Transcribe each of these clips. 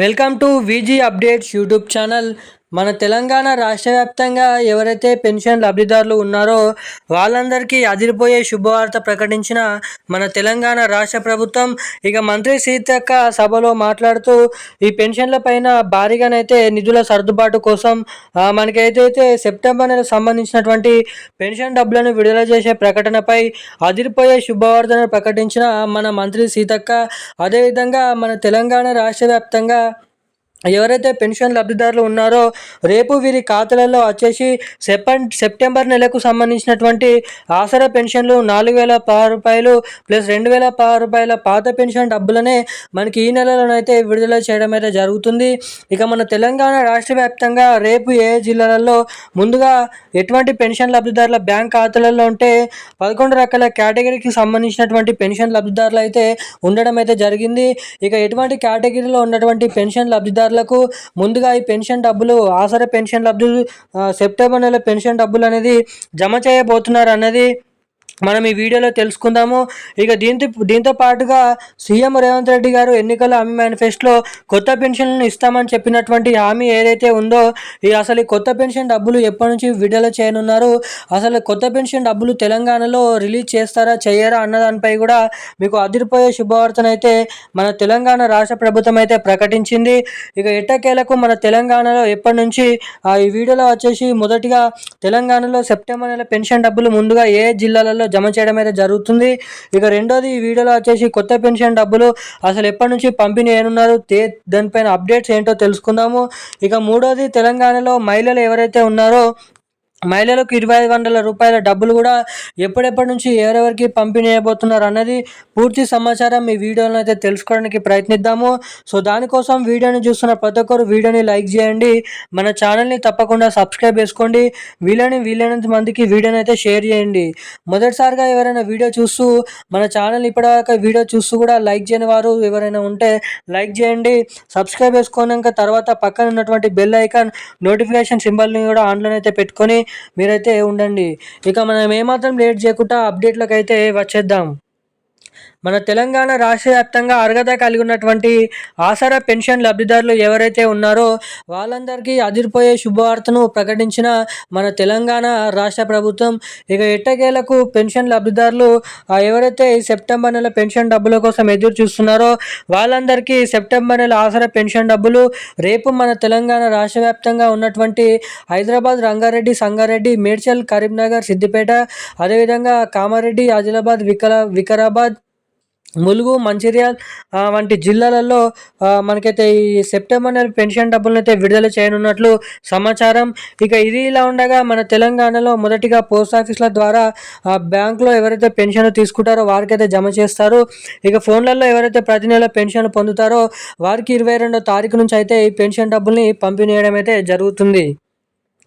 Welcome to Viji updates YouTube channel. మన తెలంగాణ రాష్ట్ర వ్యాప్తంగా ఎవరైతే పెన్షన్ లబ్ధిదారులు ఉన్నారో వాళ్ళందరికీ అదిరిపోయే శుభవార్త ప్రకటించిన మన తెలంగాణ రాష్ట్ర ప్రభుత్వం ఇక మంత్రి సీతక్క సభలో మాట్లాడుతూ ఈ పెన్షన్ల పైన భారీగానైతే నిధుల సర్దుబాటు కోసం మనకైతే సెప్టెంబర్ నెలకు సంబంధించినటువంటి పెన్షన్ డబ్బులను విడుదల చేసే ప్రకటనపై అదిరిపోయే శుభవార్తను ప్రకటించిన మన మంత్రి సీతక్క. అదేవిధంగా మన తెలంగాణ రాష్ట్ర వ్యాప్తంగా ఎవరైతే పెన్షన్ లబ్ధిదారులు ఉన్నారో రేపు వీరి ఖాతాలలో వచ్చేసి సెప్టెం సెప్టెంబర్ నెలకు సంబంధించినటువంటి ఆసరా పెన్షన్లు నాలుగు వేల పది రూపాయలు ప్లస్ రెండు వేల పది రూపాయల పాత పెన్షన్ డబ్బులనే మనకి ఈ నెలలోనైతే విడుదల చేయడం అయితే జరుగుతుంది. ఇక మన తెలంగాణ రాష్ట్ర వ్యాప్తంగా రేపు ఏ జిల్లాలలో ముందుగా ఎటువంటి పెన్షన్ లబ్ధిదారుల బ్యాంక్ ఖాతాలలో ఉంటే పదకొండు రకాల కేటగిరీకి సంబంధించినటువంటి పెన్షన్ లబ్ధిదారులు అయితే ఉండడం అయితే జరిగింది. ఇక ఎటువంటి కేటగిరీలో ఉన్నటువంటి పెన్షన్ లబ్ధిదారు పెన్షన్దారులకు ముందుగా ఈ పెన్షన్ డబ్బులు ఆసరా పెన్షన్ లబ్ధులు సెప్టెంబర్ నెల పెన్షన్ డబ్బులు అనేది జమ చేయబోతున్నారు అన్నది మనం ఈ వీడియోలో తెలుసుకుందాము. ఇక దీంతో దీంతో పాటుగా సీఎం రేవంత్ రెడ్డి గారు ఎన్నికల హామీ మేనిఫెస్టోలో కొత్త పెన్షన్లను ఇస్తామని చెప్పినటువంటి హామీ ఏదైతే ఉందో ఈ అసలు కొత్త పెన్షన్ డబ్బులు ఎప్పటి నుంచి విడుదల చేయనున్నారు? అసలు కొత్త పెన్షన్ డబ్బులు తెలంగాణలో రిలీజ్ చేస్తారా చేయరా అన్న దానిపై కూడా మీకు అదిరిపోయే శుభవార్తనైతే మన తెలంగాణ రాష్ట్ర ప్రభుత్వం అయితే ప్రకటించింది. ఇక ఎట్టకేలకు మన తెలంగాణలో ఎప్పటి నుంచి ఈ వీడియోలో వచ్చేసి మొదటిగా తెలంగాణలో సెప్టెంబర్ నెల పెన్షన్ డబ్బులు ముందుగా ఏ జిల్లాలలో జమ చేయడం అయితే జరుగుతుంది. ఇక రెండోది ఈ వీడియోలో వచ్చేసి కొత్త పెన్షన్ డబ్బులు అసలు ఎప్పటి నుంచి పంపిణీ ఏనున్నారు తే దానిపైన అప్డేట్స్ ఏంటో తెలుసుకుందాము. ఇక మూడోది తెలంగాణలో మహిళలు ఎవరైతే ఉన్నారో మహిళలకు ఇరవై ఐదు వందల రూపాయల డబ్బులు కూడా ఎప్పుడెప్పటి నుంచి ఎవరెవరికి పంపిణీ అయిపోతున్నారు అన్నది పూర్తి సమాచారం ఈ వీడియోలో అయితే తెలుసుకోవడానికి ప్రయత్నిద్దాము. సో దానికోసం వీడియోని చూస్తున్న ప్రతి ఒక్కరు వీడియోని లైక్ చేయండి. మన ఛానల్ని తప్పకుండా సబ్స్క్రైబ్ చేసుకోండి. వీళ్ళని వీలైనంత మందికి వీడియోని అయితే షేర్ చేయండి. మొదటిసారిగా ఎవరైనా వీడియో చూస్తూ మన ఛానల్ ఇప్పటిదాకా వీడియో చూస్తూ కూడా లైక్ చేయని వారు ఎవరైనా ఉంటే లైక్ చేయండి. సబ్స్క్రైబ్ చేసుకున్నాక తర్వాత పక్కన ఉన్నటువంటి బెల్ ఐకాన్ నోటిఫికేషన్ సింబల్ని కూడా ఆన్లైన్ అయితే పెట్టుకొని మీరైతే ఉండండి. ఇక మనం ఏమాత్రం లేట్ చేయకుండా అప్డేట్లకు అయితే వచ్చేద్దాం. మన తెలంగాణ రాష్ట్ర వ్యాప్తంగా అర్హత కలిగి ఉన్నటువంటి ఆసరా పెన్షన్ లబ్ధిదారులు ఎవరైతే ఉన్నారో వాళ్ళందరికీ అదిరిపోయే శుభవార్తను ప్రకటించిన మన తెలంగాణ రాష్ట్ర ప్రభుత్వం ఇక ఎట్టకేలకు పెన్షన్ లబ్ధిదారులు ఎవరైతే సెప్టెంబర్ నెల పెన్షన్ డబ్బుల కోసం ఎదురు చూస్తున్నారో వాళ్ళందరికీ సెప్టెంబర్ నెల ఆసరా పెన్షన్ డబ్బులు రేపు మన తెలంగాణ రాష్ట్ర వ్యాప్తంగా ఉన్నటువంటి హైదరాబాద్ రంగారెడ్డి సంగారెడ్డి మేడ్చల్ కరీంనగర్ సిద్దిపేట అదేవిధంగా కామారెడ్డి ఆదిలాబాద్ వికలా వికారాబాద్ ములుగు మంచిర్యాల్ వంటి జిల్లాలలో మనకైతే ఈ సెప్టెంబర్ నెల పెన్షన్ డబ్బులను అయితే విడుదల చేయనున్నట్లు సమాచారం. ఇక ఇది ఇలా ఉండగా మన తెలంగాణలో మొదటిగా పోస్ట్ ఆఫీసుల ద్వారా బ్యాంకులో ఎవరైతే పెన్షన్ తీసుకుంటారో వారికైతే జమ చేస్తారు. ఇక ఫోన్లలో ఎవరైతే ప్రతి నెల పెన్షన్ పొందుతారో వారికి ఇరవై రెండో తారీఖు నుంచి అయితే ఈ పెన్షన్ డబ్బుల్ని పంపిణీ చేయడం అయితే జరుగుతుంది.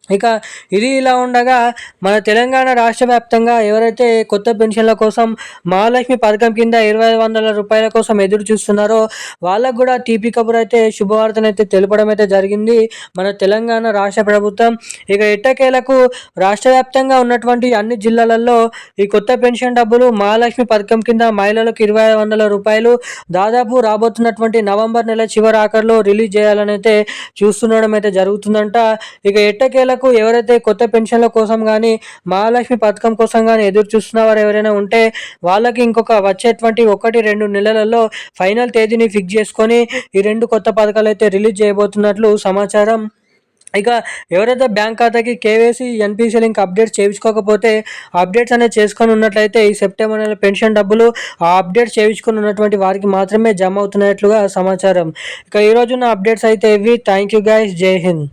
ఇక ఇది ఇలా ఉండగా మన తెలంగాణ రాష్ట్ర వ్యాప్తంగా ఎవరైతే కొత్త పెన్షన్ల కోసం మహాలక్ష్మి పథకం కింద ఇరవై వందల రూపాయల కోసం ఎదురు చూస్తున్నారో వాళ్ళకు కూడా టీపీ కబుర్ అయితే శుభవార్తనైతే తెలపడం అయితే జరిగింది మన తెలంగాణ రాష్ట్ర ప్రభుత్వం. ఇక ఎట్టకేలకు రాష్ట్ర వ్యాప్తంగా ఉన్నటువంటి అన్ని జిల్లాలలో ఈ కొత్త పెన్షన్ డబ్బులు మహాలక్ష్మి పథకం కింద మహిళలకు ఇరవై వందల రూపాయలు దాదాపు రాబోతున్నటువంటి నవంబర్ నెల చివరి ఆఖరిలో రిలీజ్ చేయాలని అయితే చూస్తుండడం అయితే జరుగుతుందంట. ఇక ఎట్టకేల వరకు ఎవరైతే కొత్త పెన్షన్ల కోసం కానీ మహాలక్ష్మి పథకం కోసం కానీ ఎదురు చూస్తున్న వారు ఎవరైనా ఉంటే వాళ్ళకి ఇంకొక వచ్చేటువంటి ఒకటి రెండు నెలలలో ఫైనల్ తేదీని ఫిక్స్ చేసుకొని ఈ రెండు కొత్త పథకాలు అయితే రిలీజ్ చేయబోతున్నట్లు సమాచారం. ఇక ఎవరైతే బ్యాంక్ ఖాతాకి కేవైసీ ఎన్పిసి లింక్ అప్డేట్ చేయించుకోకపోతే అప్డేట్స్ అనేది చేసుకొని ఉన్నట్లయితే ఈ సెప్టెంబర్ నెల పెన్షన్ డబ్బులు ఆ అప్డేట్ చేయించుకుని ఉన్నటువంటి వారికి మాత్రమే జమ అవుతున్నట్లుగా సమాచారం. ఇక ఈరోజున్న అప్డేట్స్ అయితే ఇవి. థ్యాంక్ యూ గైస్ జై హింద్.